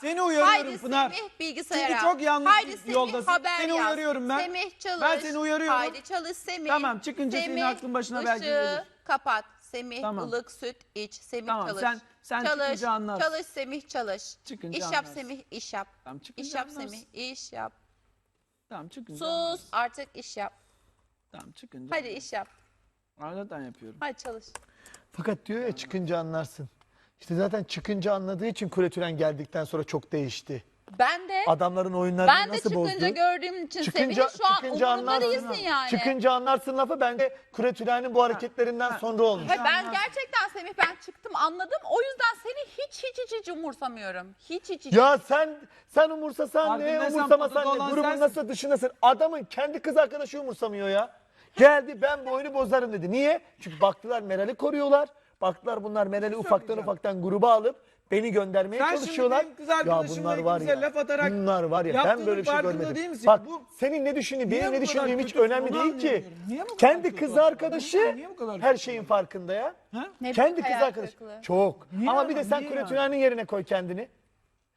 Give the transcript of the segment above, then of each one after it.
Seni uyarıyorum Haydi Pınar. Semih bilgisayara. Çünkü çok yanlış Haydi Semih yoldasın. haber Seni yaz. uyarıyorum ben. Semih çalış. Ben seni uyarıyorum. Haydi çalış Semih. Tamam, çıkınca senin Semih, aklın başına ışığı belki gelir. kapat. Semih Tamam. ılık süt iç. Semih Tamam, çalış. sen- sen çalış, çıkınca anlarsın. Çalış Semih çalış. Çıkınca iş yap anlarsın. Semih iş yap. Tamam, çıkınca İş yap anlarsın. Semih iş yap. Tamam çıkınca. Sus anlarsın. artık iş yap. Tamam çıkınca. Hadi iş yap. Anlatan yapıyorum. Hadi çalış. Fakat diyor ya çıkınca anlarsın. İşte zaten çıkınca anladığı için Kuretülen geldikten sonra çok değişti. Ben de Adamların oyunlarını ben de nasıl çıkınca bozdu? gördüğüm için Çıkınca, Semih'in şu an çıkınca umurunda anlarsın. değilsin yani. Çıkınca anlarsın lafı bence Kuretülen'in bu hareketlerinden sonra olmuş. Hayır, ben gerçekten Semih ben çıktım anladım. O yüzden seni hiç hiç hiç hiç umursamıyorum. Hiç hiç hiç. Ya sen sen umursasan ne, umursamasan potada ne, olan grubun sensin. nasıl dışındasın. Adamın kendi kız arkadaşı umursamıyor ya. Geldi ben bu oyunu bozarım dedi. Niye? Çünkü baktılar Meral'i koruyorlar. Baktılar bunlar Meral'i ufaktan ufaktan gruba alıp beni göndermeye Sen şimdi çalışıyorlar. benim kız ya arkadaşımla bunlar var ya. laf atarak bunlar var ya ben yaptığının böyle bir şey farkında görmedim. değil misin? Bak Bu- senin ne düşündüğün Niye benim bu ne kadar düşündüğüm hiç kötüsün? önemli Onu değil ki. anlayamıyorum. Niye bu kadar Kendi kötü kız adam? arkadaşı Niye bu kadar her kötü? şeyin farkında ya. Ne Kendi büyük kız hayal arkadaşı. kırıklığı. Çok. Niye Ama bir de sen Niye yerine koy kendini.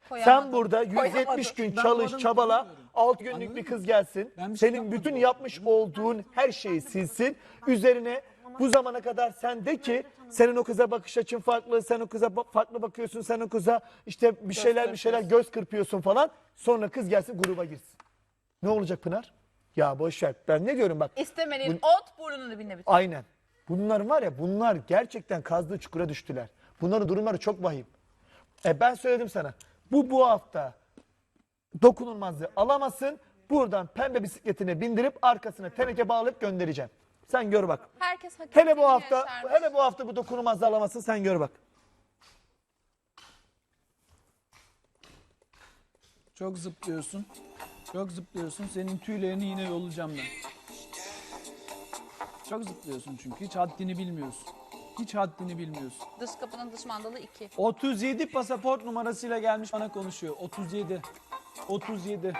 Koyamadım. Sen burada 170 Koyamadım. gün Ben çalış, adamı çabala, tanımıyorum. 6 günlük Anladın bir kız gelsin. Ben bir şey Senin yapmadım. bütün yapmış olduğun her şeyi silsin. Üzerine bu zamana kadar sen de ki senin o kıza bakış açın farklı, sen o kıza ba- farklı bakıyorsun, sen o kıza işte bir şeyler bir şeyler göz kırpıyorsun falan. Sonra kız gelsin gruba girsin. Ne olacak Pınar? Ya boş ver. Ben ne diyorum bak. İstemediğin ot burnunu dibine bitir. Aynen. Bunlar var ya bunlar gerçekten kazdığı çukura düştüler. Bunların durumları çok vahim. E ben söyledim sana. Bu bu hafta dokunulmazlığı alamasın. Buradan pembe bisikletine bindirip arkasına teneke bağlayıp göndereceğim. Sen gör bak. Herkes hak Hele bu hafta yaşarmış. hele bu hafta bu dokunulmazlığı alamasın sen gör bak. Çok zıplıyorsun. Çok zıplıyorsun. Senin tüylerini yine yolacağım ben. Çok zıplıyorsun çünkü. Hiç haddini bilmiyorsun. Hiç haddini bilmiyorsun. Dış kapının dış mandalı 2. 37 pasaport numarasıyla gelmiş bana konuşuyor. 37. 37.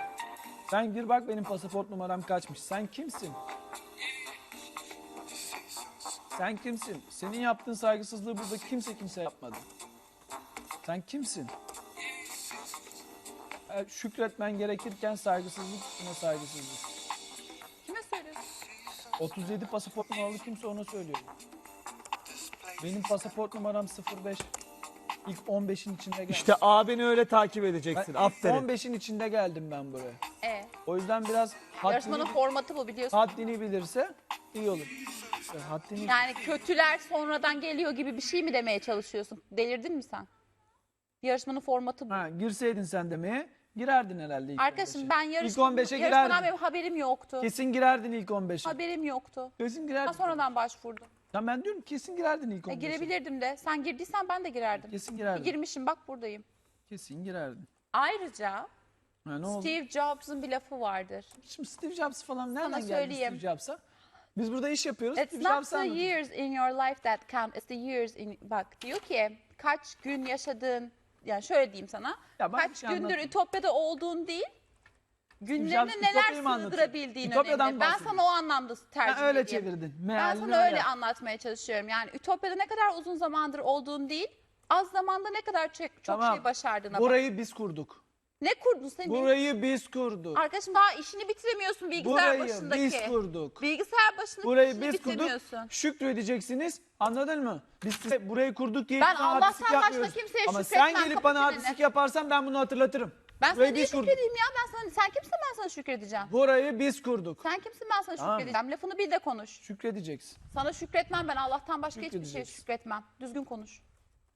Sen gir bak benim pasaport numaram kaçmış. Sen kimsin? Sen kimsin? Senin yaptığın saygısızlığı burada kimse kimse yapmadı. Sen kimsin? E, Şükretmen gerekirken saygısızlık üstüne saygısızlık. Kime söylüyorsun? 37 pasaport numaralı kimse ona söylüyor. Benim pasaport numaram 05. İlk 15'in içinde geldim. İşte abini öyle takip Ben edeceksin. ilk Aferin. 15'in içinde geldim ben buraya. E, O yüzden biraz yarışmanın haddini, formatı bu biliyorsun. haddini bilirse iyi olur. Haddini Yani kötüler sonradan geliyor gibi bir şey mi demeye çalışıyorsun? Delirdin mi sen? Yarışmanın formatı bu. ha, girseydin sen demeye girerdin herhalde ilk Arkadaşım 15'e. ben İlk yarışmanın, 15'e yarışmadan girerdin. benim haberim yoktu. Kesin girerdin ilk 15'e. Haberim yoktu. Kesin girerdin. sonradan başvurdum. Tamam ben diyorum kesin girerdin ilk E, 15'e. girebilirdim de. Sen girdiysen ben de girerdim. Kesin girerdin. Girmişim bak buradayım. Kesin girerdin. Ayrıca Ha, ne oldu? Steve Jobs'un bir lafı vardır. Şimdi Steve Jobs falan nereden geldi söyleyeyim. Steve Jobs'a? Biz burada iş yapıyoruz. It's not the years in your life that count. It's the years in... Bak diyor ki kaç gün yaşadığın... Yani şöyle diyeyim sana. Ya bir kaç şey gündür anlatma. Ütopya'da olduğun değil. Günlerine Jobs neler Ütopya'yı mı anlatıyor? sığdırabildiğin Ütopya'dan önemli. Ben bahsediyor. sana o anlamda tercih Ha, öyle edeyim. çevirdin. Ben sana öyle öyle. anlatmaya çalışıyorum. Yani Ütopya'da ne kadar uzun zamandır olduğun değil, az zamanda ne kadar çok, çok Tamam. şey başardığına bak. Burayı biz kurduk. Ne kurdun sen? Burayı biz kurduk. Arkadaşım daha işini bitiremiyorsun bilgisayar Burayı başındaki. biz kurduk. Bilgisayar başındaki Burayı işini biz kurduk. bitiremiyorsun. Şükredeceksiniz. Anladın mı? Biz size burayı kurduk diye Ben Allah'tan başka kimseye Ama şükretmem, sen gelip kapı bana çeneni. artistik yaparsan ben bunu hatırlatırım. Ben sana Burayı niye biz kurduk. şükredeyim ya? Ben sana, sen kimsin ben sana şükredeceğim? Burayı biz kurduk. Sen kimsin ben sana Tamam. şükredeceğim? Lafını bil de konuş. Şükredeceksin. Sana şükretmem ben Allah'tan başka hiçbir şeye Şükredeceksin. şükretmem. Düzgün konuş.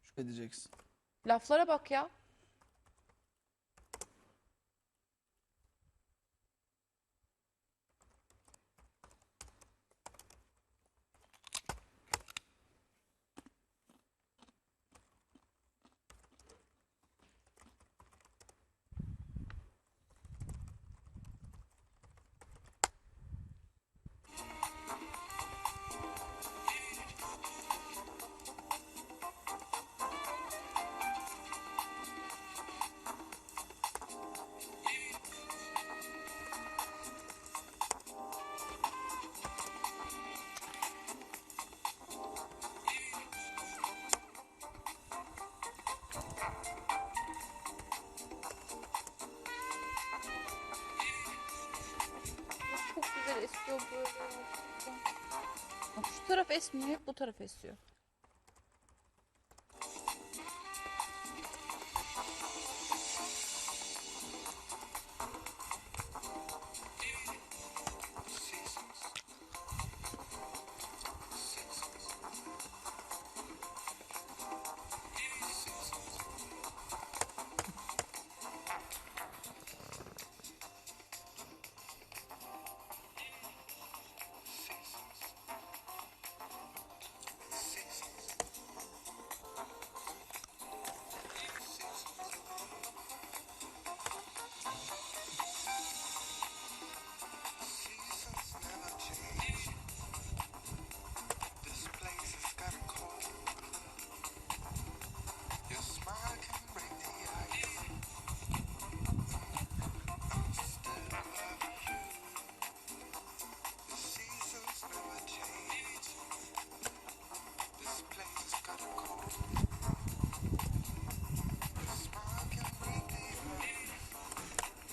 Şükredeceksin. Laflara bak ya. taraf esmiyor, bu taraf esiyor.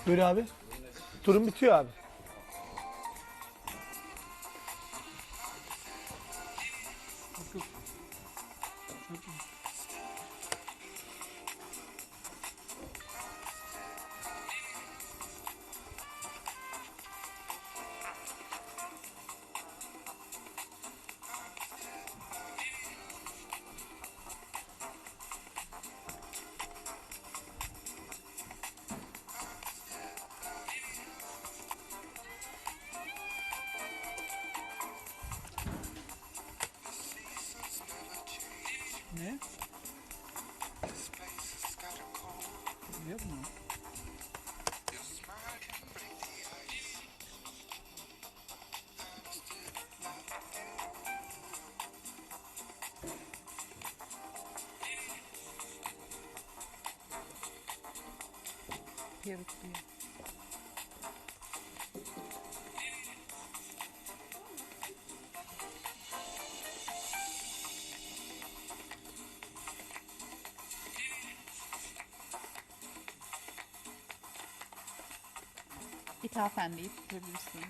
Buyur abi. Turun bitiyor abi. kapıya bekliyor. İthafen deyip durabilirsin.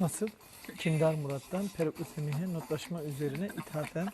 Nasıl? Kindar Murat'tan Peruklu Semih'e notlaşma üzerine ithafen